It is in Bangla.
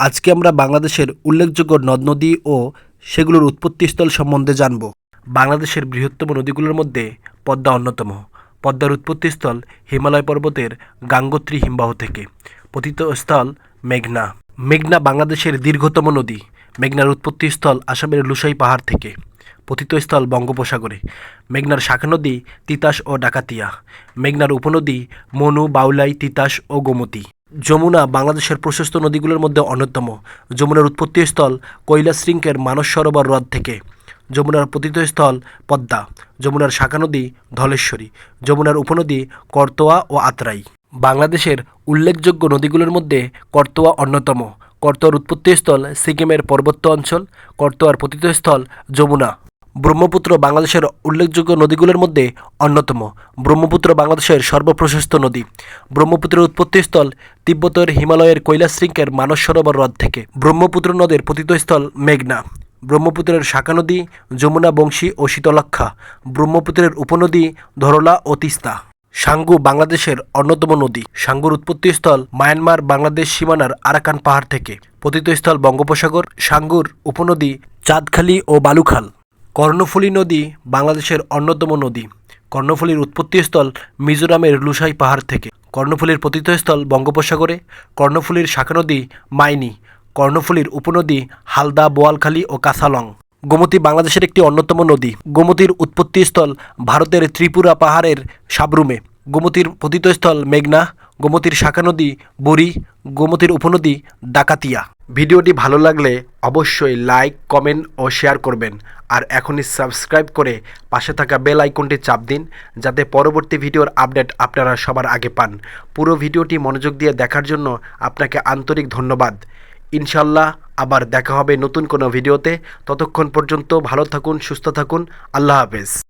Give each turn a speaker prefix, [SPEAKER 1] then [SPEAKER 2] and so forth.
[SPEAKER 1] আজকে আমরা বাংলাদেশের উল্লেখযোগ্য নদ নদী ও সেগুলোর উৎপত্তিস্থল সম্বন্ধে জানব। বাংলাদেশের বৃহত্তম নদীগুলোর মধ্যে পদ্মা অন্যতম। পদ্মার উৎপত্তিস্থল হিমালয় পর্বতের গাঙ্গোত্রী হিমবাহ থেকে। পতিতস্থল মেঘনা। মেঘনা বাংলাদেশের দীর্ঘতম নদী। মেঘনার উৎপত্তিস্থল আসামের লুসাই পাহাড় থেকে। পতিতস্থল বঙ্গোপসাগরে। মেঘনার শাখা নদী তিতাস ও ডাকাতিয়া। মেঘনার উপনদী মনু, বাউলাই, তিতাস ও গোমতী। যমুনা বাংলাদেশের প্রশস্ত নদীগুলোর মধ্যে অন্যতম। যমুনার উৎপত্তিস্থল কৈলাসৃঙ্গের মানস সরোবর হ্রদ থেকে। যমুনার পতিতস্থল পদ্মা। যমুনার শাখা নদী ধলেশ্বরী। যমুনার উপনদী করতোয়া ও আত্রাই। বাংলাদেশের উল্লেখযোগ্য নদীগুলোর মধ্যে করতোয়া অন্যতম। করতোয়ার উৎপত্তিস্থল সিকিমের পার্বত্য অঞ্চল। করতোয়ার পতিতস্থল যমুনা। ব্রহ্মপুত্র বাংলাদেশের উল্লেখযোগ্য নদীগুলোর মধ্যে অন্যতম। ব্রহ্মপুত্র বাংলাদেশের সর্বপ্রশস্ত নদী। ব্রহ্মপুত্রের উৎপত্তিস্থল তিব্বতের হিমালয়ের কৈলাসৃঙ্গের মানস সরোবর হ্রদ থেকে। ব্রহ্মপুত্র নদের পতিতস্থল মেঘনা। ব্রহ্মপুত্রের শাখা নদী যমুনা, বংশী ও শীতলক্ষা ব্রহ্মপুত্রের উপনদী ধরলা ও তিস্তা। সাঙ্গু বাংলাদেশের অন্যতম নদী। সাঙ্গুর উৎপত্তিস্থল মায়ানমার বাংলাদেশ সীমানার আরাকান পাহাড় থেকে। পতিতস্থল বঙ্গোপসাগর। সাঙ্গুর উপনদী চাঁদখালি ও বালুখাল। কর্ণফুলী নদী বাংলাদেশের অন্যতম নদী। কর্ণফুলীর উৎপত্তিস্থল মিজোরামের লুসাই পাহাড় থেকে। কর্ণফুলীর পতিতস্থল বঙ্গোপসাগরে, কর্ণফুলীর শাখা নদী মাইনি, কর্ণফুলীর উপনদী হালদা, বোয়ালখালী ও কাসালং গোমতী বাংলাদেশের একটি অন্যতম নদী। গোমতীর উৎপত্তিস্থল ভারতের ত্রিপুরা পাহাড়ের সাবরুমে। গোমতীর পতিতস্থল মেঘনা, গোমতীর শাখা নদী বুড়ি, গোমতীর উপনদী ডাকাতিয়া। ভিডিওটি ভালো লাগলে অবশ্যই লাইক, কমেন্ট ও শেয়ার করবেন। আর এখনই সাবস্ক্রাইব করে পাশে থাকা বেল আইকনটি চাপ দিন, যাতে পরবর্তী ভিডিওর আপডেট আপনারা সবার আগে পান। পুরো ভিডিওটি মনোযোগ দিয়ে দেখার জন্য আপনাকে আন্তরিক ধন্যবাদ। ইনশাল্লাহ আবার দেখা হবে নতুন কোনো ভিডিওতে। ততক্ষণ পর্যন্ত ভালো থাকুন, সুস্থ থাকুন। আল্লাহ হাফেজ।